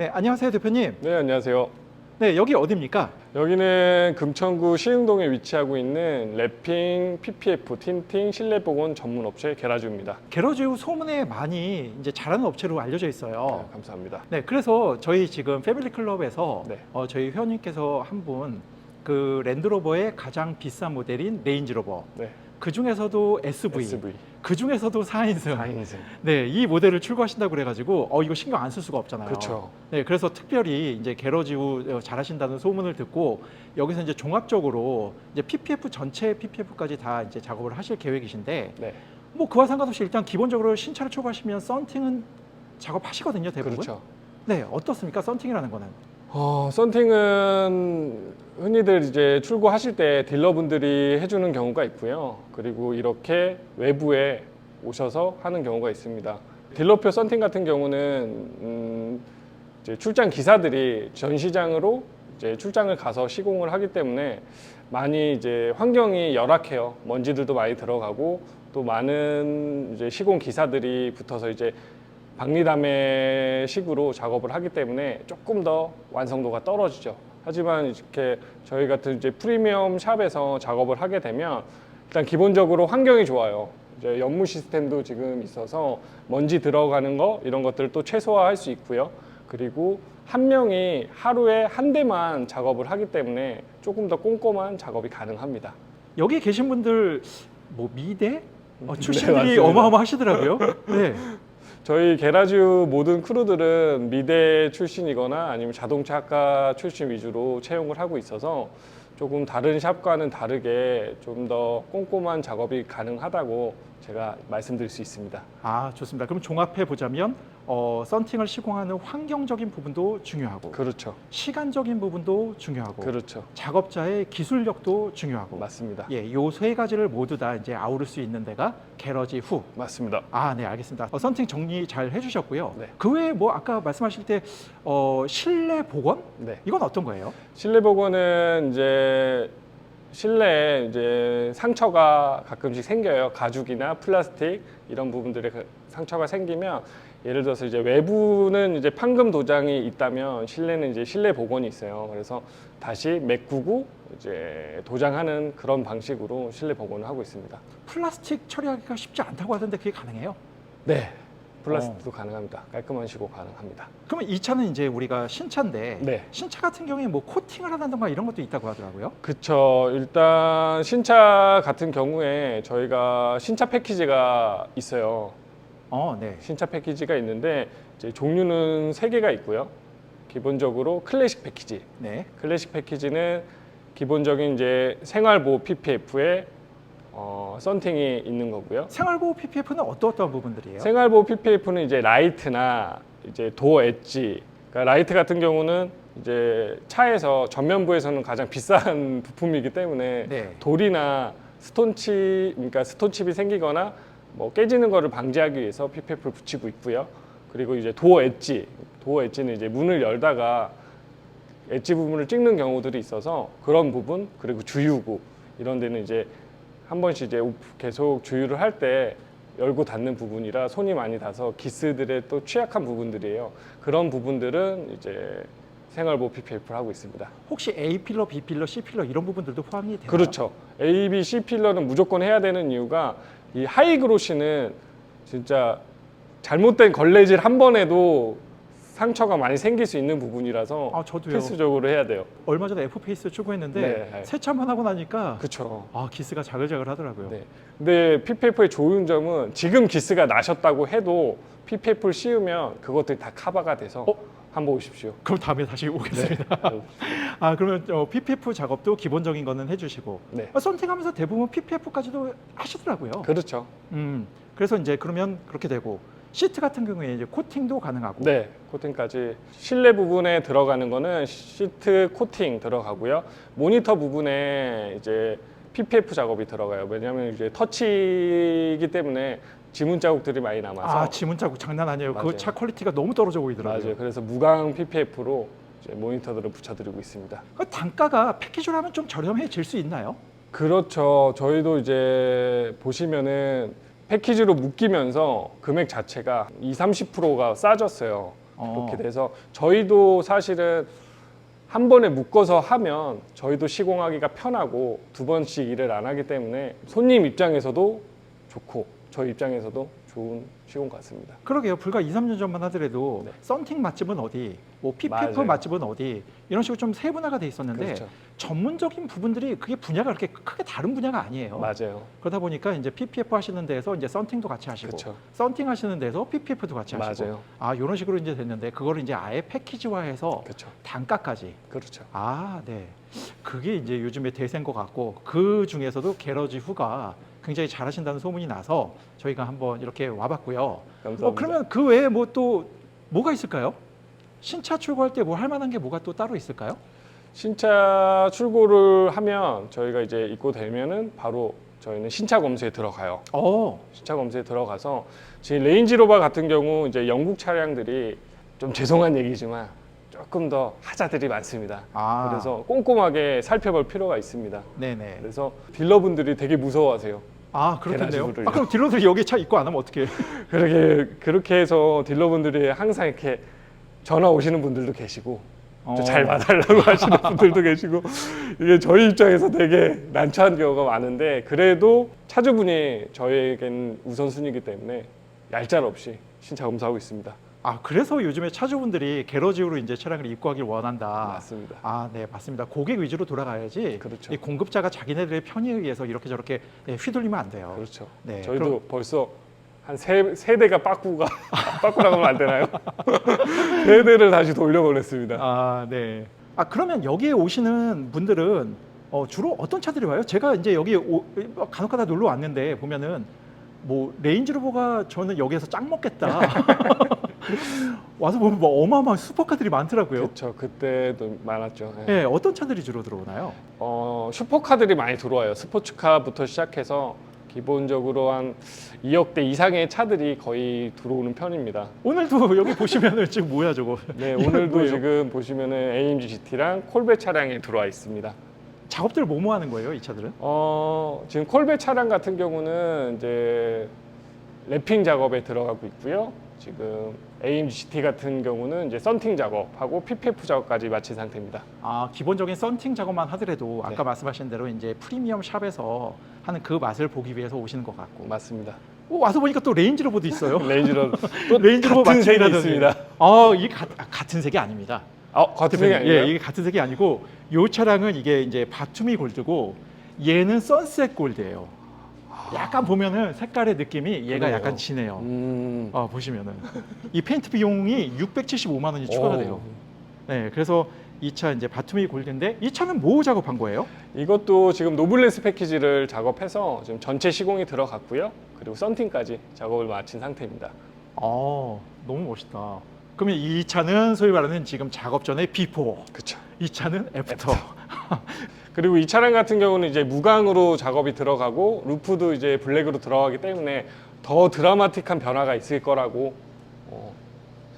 네, 안녕하세요 대표님. 네, 안녕하세요. 네, 여기 어디입니까? 여기는 금천구 시흥동에 위치하고 있는 랩핑, PPF, 틴팅, 실내 복원 전문 업체 게라주입니다. 게러지우 소문에 많이 이제 잘하는 업체로 알려져 네, 있어요. 감사합니다. 네, 그래서 저희 지금 패밀리 클럽에서 네. 어, 저희 회원님께서 한 분 그 랜드로버의 가장 비싼 모델인 레인지로버 네, 그 중에서도 SV, SV 그 중에서도 4인승 4인승. 네, 이 모델을 출고하신다고 그래가지고 어 이거 신경 안 쓸 수가 없잖아요. 그렇죠. 네, 그래서 특별히 이제 게러지우 잘하신다는 소문을 듣고 여기서 이제 종합적으로 이제 PPF 전체 PPF까지 다 이제 작업을 하실 계획이신데 네, 뭐 그와 상관없이 일단 기본적으로 신차를 출고하시면 썬팅은 작업하시거든요, 대부분. 그렇죠. 네, 어떻습니까? 썬팅이라는 거는. 어, 썬팅은 흔히들 이제 출고하실 때 딜러분들이 해주는 경우가 있고요. 그리고 이렇게 외부에 오셔서 하는 경우가 있습니다. 딜러표 썬팅 같은 경우는 음, 이제 출장 기사들이 전시장으로 이제 출장을 가서 시공을 하기 때문에 많이 이제 환경이 열악해요. 먼지들도 많이 들어가고 또 많은 이제 시공 기사들이 붙어서 이제 박리담의 식으로 작업을 하기 때문에 조금 더 완성도가 떨어지죠. 하지만 이렇게 저희 같은 이제 프리미엄 샵에서 작업을 하게 되면 일단 기본적으로 환경이 좋아요. 이제 연무 시스템도 지금 있어서 먼지 들어가는 거 이런 것들을 또 최소화할 수 있고요. 그리고 한 명이 하루에 한 대만 작업을 하기 때문에 조금 더 꼼꼼한 작업이 가능합니다. 여기 계신 분들 뭐 미대 어, 네, 출신들이 맞습니다. 어마어마하시더라고요. 네. 저희 게라주 모든 크루들은 미대 출신이거나 아니면 자동차 학과 출신 위주로 채용을 하고 있어서 조금 다른 샵과는 다르게 좀 더 꼼꼼한 작업이 가능하다고 제가 말씀드릴 수 있습니다. 아, 좋습니다. 그럼 종합해 보자면 어, 썬팅을 시공하는 환경적인 부분도 중요하고 그렇죠. 시간적인 부분도 중요하고 그렇죠. 작업자의 기술력도 중요하고 맞습니다. 예, 요 세 가지를 모두 다 이제 아우를 수 있는 데가 게러지 후. 맞습니다. 아, 네, 알겠습니다. 어, 썬팅 정리 잘 해주셨고요. 네. 그 외에 뭐 아까 말씀하실 때 어, 실내 복원 네. 이건 어떤 거예요? 실내 복원은 이제 실내에 이제 상처가 가끔씩 생겨요. 가죽이나 플라스틱 이런 부분들에 그 상처가 생기면 예를 들어서 이제 외부는 이제 판금 도장이 있다면 실내는 이제 실내 복원이 있어요. 그래서 다시 메꾸고 이제 도장하는 그런 방식으로 실내 복원을 하고 있습니다. 플라스틱 처리하기가 쉽지 않다고 하던데 그게 가능해요? 네. 플라스틱도 가능합니다. 깔끔한 시고 가능합니다. 그러면 이 차는 이제 우리가 신차인데 네. 신차 같은 경우에 뭐 코팅을 한다던가 이런 것도 있다고 하더라고요. 그쵸. 일단 신차 같은 경우에 저희가 신차 패키지가 있어요. 어, 네. 신차 패키지가 있는데 이제 종류는 세 개가 있고요. 기본적으로 클래식 패키지. 네. 클래식 패키지는 기본적인 이제 생활보호 PPF에 어, 썬팅이 있는 거고요. 생활보호 PPF는 어떠어떠한 부분들이에요? 생활보호 PPF는 이제 라이트나 이제 도어 엣지. 그러니까 라이트 같은 경우는 이제 차에서 전면부에서는 가장 비싼 부품이기 때문에 네. 돌이나 스톤칩, 그러니까 스톤칩이 생기거나 뭐 깨지는 거를 방지하기 위해서 PPF를 붙이고 있고요. 그리고 이제 도어 엣지, 도어 엣지는 이제 문을 열다가 엣지 부분을 찍는 경우들이 있어서 그런 부분 그리고 주유구 이런 데는 이제 한 번씩 이제 계속 주유를 할 때 열고 닫는 부분이라 손이 많이 닿아서 기스들의 또 취약한 부분들이에요. 그런 부분들은 이제 생활보 PPF를 하고 있습니다. 혹시 A 필러, B 필러, C 필러 이런 부분들도 포함이 되나요? 그렇죠. A, B, C 필러는 무조건 해야 되는 이유가 이 하이그로시는 진짜 잘못된 걸레질 한 번에도 상처가 많이 생길 수 있는 부분이라서 아, 저도요. 필수적으로 해야 돼요. 얼마 전에 F페이스 출고했는데 네. 세차만 하고 나니까 그렇죠. 아 기스가 자글자글 하더라고요. 네. 근데 PPF의 좋은 점은 지금 기스가 나셨다고 해도 PPF를 씌우면 그것들이 다 커버가 돼서 어? 한번 오십시오. 그럼 다음에 다시 오겠습니다. 네. 아 그러면 어, PPF 작업도 기본적인 거는 해주시고 네. 어, 썬팅하면서 대부분 PPF까지도 하시더라고요. 그렇죠. 음 그래서 이제 그러면 그렇게 되고 시트 같은 경우에 이제 코팅도 가능하고 네, 코팅까지 실내 부분에 들어가는 거는 시트 코팅 들어가고요. 모니터 부분에 이제 PPF 작업이 들어가요. 왜냐하면 이제 터치이기 때문에 지문 자국들이 많이 남아서 아 지문 자국 장난 아니에요. 그 맞아요. 차 퀄리티가 너무 떨어져 보이더라고요. 맞아요. 그래서 무광 PPF로 모니터들을 붙여드리고 있습니다. 그 단가가 패키지로 하면 좀 저렴해질 수 있나요? 그렇죠. 저희도 이제 보시면은 패키지로 묶이면서 금액 자체가 2, 30%가 싸졌어요. 어. 그렇게 돼서 저희도 사실은 한 번에 묶어서 하면 저희도 시공하기가 편하고 두 번씩 일을 안 하기 때문에 손님 입장에서도 좋고 저희 입장에서도 좋은 시공 같습니다. 그러게요. 불과 2, 3년 전만 하더라도 네. 썬팅 맛집은 어디, 뭐 PPF 맞아요. 맛집은 어디 이런 식으로 좀 세분화가 돼 있었는데 그렇죠. 전문적인 부분들이 그게 분야가 그렇게 크게 다른 분야가 아니에요. 맞아요. 그러다 보니까 이제 PPF 하시는 데에서 이제 썬팅도 같이 하시고 그렇죠. 썬팅 하시는 데서 PPF도 같이 하시고 맞아요. 아 이런 식으로 이제 됐는데 그거를 이제 아예 패키지화해서 그렇죠. 단가까지 그렇죠. 아, 네. 그게 이제 요즘에 대세인 것 같고 그 중에서도 게러지 후가 굉장히 잘하신다는 소문이 나서 저희가 한번 이렇게 와봤고요. 감사합니다. 어, 그러면 그 외에 뭐 또 뭐가 있을까요? 신차 출고할 때 뭐 할 만한 게 뭐가 또 따로 있을까요? 신차 출고를 하면 저희가 이제 입고 되면은 바로 저희는 신차 검수에 들어가요. 어, 신차 검수에 들어가서 지금 레인지로버 같은 경우 이제 영국 차량들이 좀 죄송한 얘기지만 조금 더 하자들이 많습니다. 아, 그래서 꼼꼼하게 살펴볼 필요가 있습니다. 네네. 그래서 딜러분들이 되게 무서워하세요. 아, 그렇겠네요. 아, 그럼 딜러들이 여기 차 입고 안 하면 어떻게? 그렇게 그렇게 해서 딜러분들이 항상 이렇게 전화 오시는 분들도 계시고 어. 좀잘 봐달라고 하시는 분들도 계시고 이게 저희 입장에서 되게 난처한 경우가 많은데 그래도 차주분이 저희에겐 우선순위이기 때문에 얄짤 없이 신차 검사하고 있습니다. 아, 그래서 요즘에 차주분들이 게러지로 이제 차량을 입고하길 원한다. 맞습니다. 아, 네, 맞습니다. 고객 위주로 돌아가야지. 그렇죠. 이 공급자가 자기네들의 편의에 의해서 이렇게 저렇게 네, 휘둘리면 안 돼요. 그렇죠. 네, 저희도 그럼- 벌써 한 세, 세 대가 빠꾸가 빠꾸라고 하면 안 되나요? 세 대를 다시 돌려보냈습니다. 아, 네. 아, 그러면 여기에 오시는 분들은 어, 주로 어떤 차들이 와요? 제가 이제 여기 오, 간혹가다 놀러 왔는데 보면은 뭐 레인지로버가 저는 여기에서 짱 먹겠다. 와서 보면 뭐 어마어마한 슈퍼카들이 많더라고요. 그렇죠. 그때도 많았죠. 예. 네, 어떤 차들이 주로 들어오나요? 어, 슈퍼카들이 많이 들어와요. 스포츠카부터 시작해서 기본적으로 한 2억대 이상의 차들이 거의 들어오는 편입니다. 오늘도 여기 보시면은 지금 뭐야 저거? 네, 이건 오늘도 뭐예요? 지금 보시면은 AMG GT랑 콜베 차량이 들어와 있습니다. 작업들을 뭐뭐 하는 거예요, 이 차들은? 어, 지금 콜베 차량 같은 경우는 이제 랩핑 작업에 들어가고 있고요. 지금 AMG GT 같은 경우는 이제 썬팅 작업하고 PPF 작업까지 마친 상태입니다. 아, 기본적인 썬팅 작업만 하더라도 아까 네. 말씀하신 대로 이제 프리미엄 샵에서 하는 그 맛을 보기 위해서 오시는 것 같고. 맞습니다. 오, 와서 보니까 또 레인지로버도 있어요. 레인지로 또 레인지로버 같은 색이. 있습니다. 아, 이게 가- 아, 같은 색이 아닙니다. 아, 같은 색이 아니에요? 예, 이게 같은 색이 아니고 이 차량은 이게 이제 바투미 골드고 얘는 선셋 골드예요. 약간 보면은 색깔의 느낌이 얘가 그러네요. 약간 진해요. 음. 아, 보시면은 이 페인트 비용이 675만 원이 추가가 오. 돼요. 네, 그래서 이 차 이제 바투미 골드인데 이 차는 뭐 작업한 거예요? 이것도 지금 노블레스 패키지를 작업해서 지금 전체 시공이 들어갔고요. 그리고 썬팅까지 작업을 마친 상태입니다. 아, 너무 멋있다. 그러면 이 차는 소위 말하는 지금 작업 전에 비포, 그렇죠. 이 차는 애프터. 그리고 이 차량 같은 경우는 이제 무광으로 작업이 들어가고 루프도 이제 블랙으로 들어가기 때문에 더 드라마틱한 변화가 있을 거라고 어,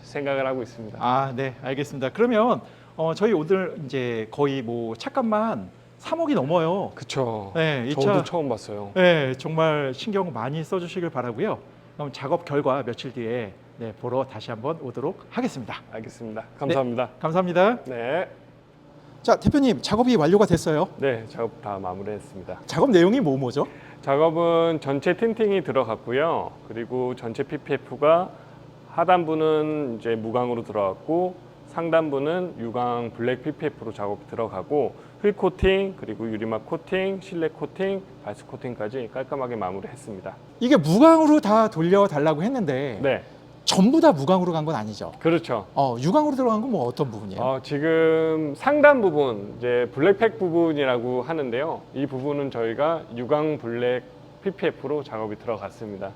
생각을 하고 있습니다. 아, 네, 알겠습니다. 그러면 어, 저희 오늘 이제 거의 뭐 차값만 3억이 넘어요. 그렇죠. 네, 이 저도 차, 처음 봤어요. 네, 정말 신경 많이 써주시길 바라고요. 그럼 작업 결과 며칠 뒤에 네, 보러 다시 한번 오도록 하겠습니다. 알겠습니다. 감사합니다. 감사합니다. 네. 자, 대표님 작업이 완료가 됐어요. 네, 작업 다 마무리했습니다. 작업 내용이 뭐 뭐죠? 작업은 전체 틴팅이 들어갔고요. 그리고 전체 PPF가 하단부는 이제 무광으로 들어갔고 상단부는 유광 블랙 PPF로 작업 들어가고 휠 코팅 그리고 유리막 코팅, 실내 코팅, 발스 코팅까지 깔끔하게 마무리했습니다. 이게 무광으로 다 돌려달라고 했는데 네, 전부 다 무광으로 간 건 아니죠. 그렇죠. 어, 유광으로 들어간 건 뭐 어떤 부분이에요? 어, 지금 상단 부분 이제 블랙팩 부분이라고 하는데요. 이 부분은 저희가 유광 블랙 PPF로 작업이 들어갔습니다.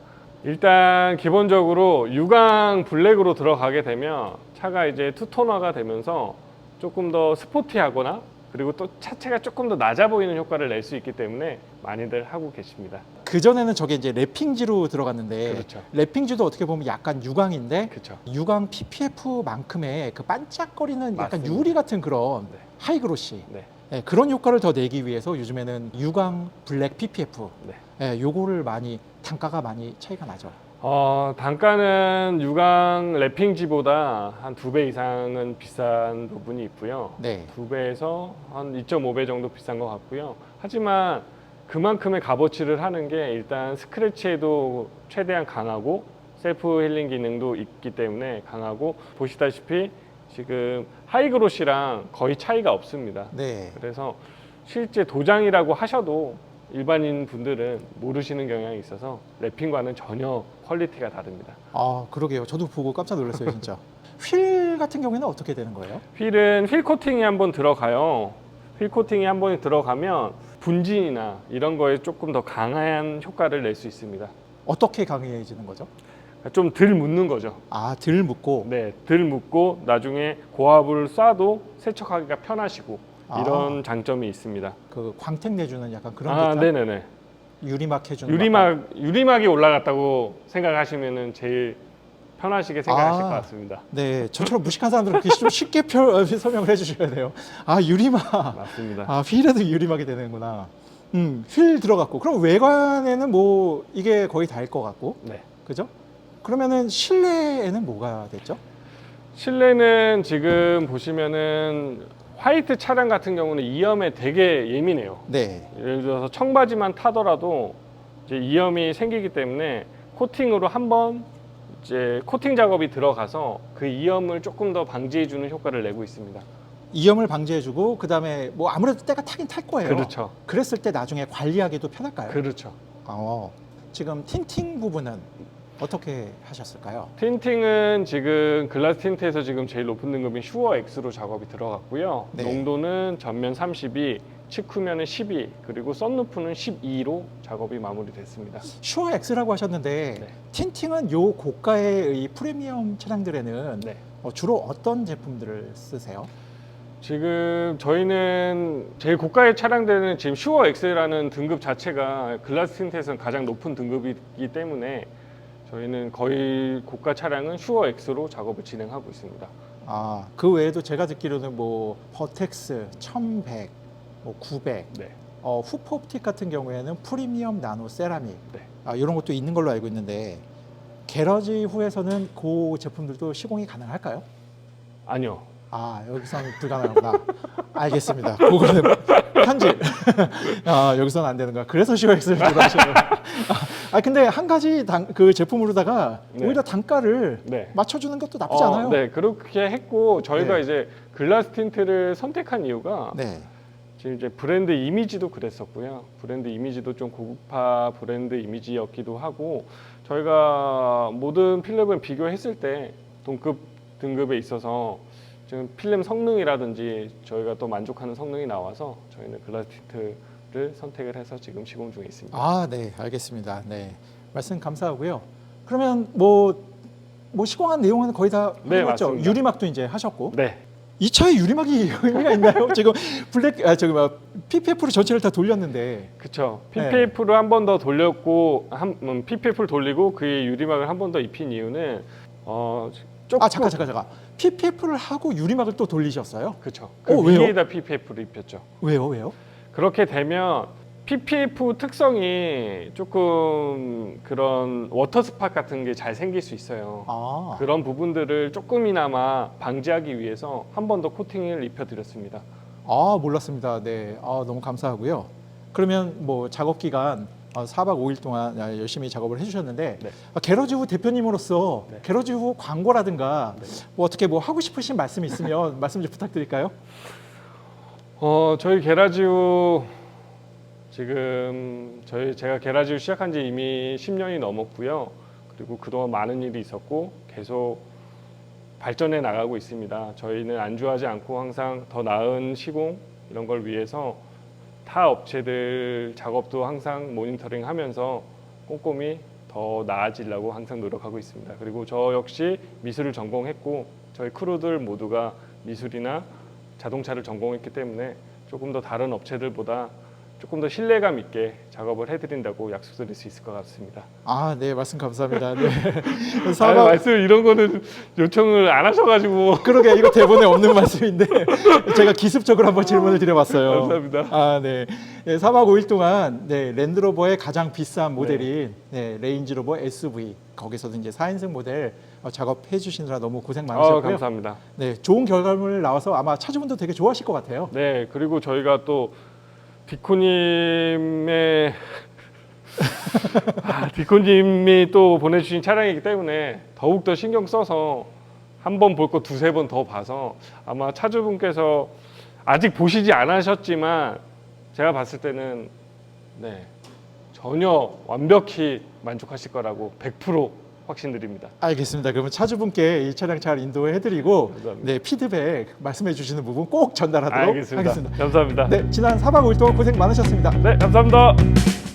일단 기본적으로 유광 블랙으로 들어가게 되면 차가 이제 투톤화가 되면서 조금 더 스포티하거나 그리고 또 차체가 조금 더 낮아 보이는 효과를 낼 수 있기 때문에 많이들 하고 계십니다. 그 전에는 저게 이제 랩핑지로 들어갔는데 그렇죠. 랩핑지도 어떻게 보면 약간 유광인데 그렇죠. 유광 PPF만큼의 그 반짝거리는 약간 맞습니다. 유리 같은 그런 네. 하이그로시 네. 네, 그런 효과를 더 내기 위해서 요즘에는 유광 블랙 PPF 네. 네, 요거를 많이 단가가 많이 차이가 나죠. 어, 단가는 유광 랩핑지보다 한 두 배 이상은 비싼 부분이 있고요. 네. 두 배에서 한 2.5배 정도 비싼 것 같고요. 하지만 그만큼의 값어치를 하는 게 일단 스크래치에도 최대한 강하고 셀프 힐링 기능도 있기 때문에 강하고 보시다시피 지금 하이그로시랑 거의 차이가 없습니다. 네. 그래서 실제 도장이라고 하셔도 일반인 분들은 모르시는 경향이 있어서 랩핑과는 전혀 퀄리티가 다릅니다. 아, 그러게요. 저도 보고 깜짝 놀랐어요, 진짜. 휠 같은 경우에는 어떻게 되는 거예요? 휠은 휠 코팅이 한 번 들어가요. 휠 코팅이 한 번 들어가면 분진이나 이런 거에 조금 더 강한 효과를 낼 수 있습니다. 어떻게 강해지는 거죠? 좀 덜 묻는 거죠. 아, 덜 묻고. 네, 덜 묻고 나중에 고압을 쏴도 세척하기가 편하시고 아. 이런 장점이 있습니다. 그 광택 내주는 약간 그런 아, 네네네. 유리막 해주는 유리막 유리막이 올라갔다고 생각하시면은 제일 편하시게 생각하실 아. 것 같습니다. 네, 저처럼 무식한 사람들은 그렇게 좀 쉽게 표, 설명을 해주셔야 돼요. 아 유리막, 맞습니다. 아 휠에도 유리막이 되는구나. 음, 휠 들어갔고, 그럼 외관에는 뭐 이게 거의 다일 것 같고, 네. 그죠? 그러면은 실내에는 뭐가 됐죠? 실내는 지금 보시면은 화이트 차량 같은 경우는 이염에 되게 예민해요. 네, 예를 들어서 청바지만 타더라도 이제 이염이 생기기 때문에 코팅으로 한 번 이제 코팅 작업이 들어가서 그 이염을 조금 더 방지해 주는 효과를 내고 있습니다. 이염을 방지해주고 그 다음에 뭐 아무래도 때가 타긴 탈 거예요. 그렇죠. 그랬을 때 나중에 관리하기도 편할까요? 그렇죠. 어, 지금 틴팅 부분은 어떻게 하셨을까요? 틴팅은 지금 글라스 틴트에서 지금 제일 높은 등급인 슈어 X로 작업이 들어갔고요. 네. 농도는 전면 32, 측후면은 12, 그리고 썬루프는 12로 작업이 마무리됐습니다. 슈어 X라고 하셨는데 네. 틴팅은 요 고가의 이 프리미엄 차량들에는 네. 어, 주로 어떤 제품들을 쓰세요? 지금 저희는 제일 고가의 차량들은 지금 슈어 X라는 등급 자체가 글라스 틴트에서는 가장 높은 등급이기 때문에 저희는 거의 고가 차량은 슈어 X로 작업을 진행하고 있습니다. 아, 그 외에도 제가 듣기로는 뭐 버텍스 1100, 뭐 900, 네. 어, 후프옵틱 같은 경우에는 프리미엄 나노 세라믹 네. 아, 이런 것도 있는 걸로 알고 있는데 게러지 후에서는 그 제품들도 시공이 가능할까요? 아니요. 아 여기서는 불가능하구나. 알겠습니다. 그거는 편집. 아 여기서는 안 되는 거야. 그래서 COX를 하시는 아 근데 한 가지 당, 그 제품으로다가 네. 오히려 단가를 네. 맞춰주는 것도 나쁘지 어, 않아요. 네, 그렇게 했고 저희가 네. 이제 글라스 틴트를 선택한 이유가 네. 지금 이제 브랜드 이미지도 그랬었고요. 브랜드 이미지도 좀 고급화 브랜드 이미지였기도 하고 저희가 모든 필름을 비교했을 때 동급 등급에 있어서 지금 필름 성능이라든지 저희가 또 만족하는 성능이 나와서 저희는 글라스 틴트를 선택을 해서 지금 시공 중에 있습니다. 아, 네, 알겠습니다. 네, 말씀 감사하고요. 그러면 뭐, 뭐 시공한 내용은 거의 다 네, 해봤죠. 맞습니다. 유리막도 이제 하셨고 네, 이 차에 유리막이 의미가 있나요? 지금 블랙, 아 저기 막 PPF로 전체를 다 돌렸는데 그렇죠. 네. PPF를 한번 더 돌렸고 한 음, PPF를 돌리고 그의 유리막을 한 번 더 입힌 이유는 어 조금 아 잠깐 잠깐 잠깐 PPF를 하고 유리막을 또 돌리셨어요? 그렇죠. 그 어, 왜요? 위에다 PPF를 입혔죠. 왜요, 왜요? 그렇게 되면 PPF 특성이 조금 그런 워터 스팟 같은 게 잘 생길 수 있어요. 아, 그런 부분들을 조금이나마 방지하기 위해서 한 번 더 코팅을 입혀드렸습니다. 아 몰랐습니다. 네, 아 너무 감사하고요. 그러면 뭐 작업 기간 어, 4박 5일 동안 아, 열심히 작업을 해주셨는데 네. 아, 게러지 후 대표님으로서 네. 게러지 후 광고라든가 네. 뭐 어떻게 뭐 하고 싶으신 말씀이 있으면 말씀 좀 부탁드릴까요? 어, 저희 게라지우 지금 저희 제가 게라지우 시작한 지 이미 10년이 넘었고요. 그리고 그동안 많은 일이 있었고 계속 발전해 나가고 있습니다. 저희는 안주하지 않고 항상 더 나은 시공 이런 걸 위해서 타 업체들 작업도 항상 모니터링 하면서 꼼꼼히 더 나아지려고 항상 노력하고 있습니다. 그리고 저 역시 미술을 전공했고 저희 크루들 모두가 미술이나 자동차를 전공했기 때문에 조금 더 다른 업체들보다 조금 더 신뢰감 있게 작업을 해드린다고 약속드릴 수 있을 것 같습니다. 아, 네, 말씀 감사합니다. 네. 아, 사막 말씀 이런 거는 요청을 안 하셔가지고 그러게 이거 대본에 없는 말씀인데 제가 기습적으로 한번 질문을 드려봤어요. 감사합니다. 아, 네. 네 4박 5일 동안 네, 랜드로버의 가장 비싼 모델인 네, 레인지로버 SUV 거기서도 이제 4인승 모델 어, 작업해 주시느라 너무 고생 아, 많으셨고요. 감사합니다. 네, 좋은 결과물 나와서 아마 차주분도 되게 좋아하실 것 같아요. 네, 그리고 저희가 또 디코님의 아, 디코님이 또 보내주신 차량이기 때문에 더욱 더 신경 써서 한 번 볼 거 두세 번 더 봐서 아마 차주분께서 아직 보시지 않으셨지만 제가 봤을 때는 네 전혀 완벽히 만족하실 거라고 100% 확신드립니다. 알겠습니다. 그러면 차주분께 이 차량 잘 인도해드리고 감사합니다. 네 피드백 말씀해 주시는 부분 꼭 전달하도록 알겠습니다. 하겠습니다. 감사합니다. 네, 지난 4박 5일 동안 고생 많으셨습니다. 네, 감사합니다.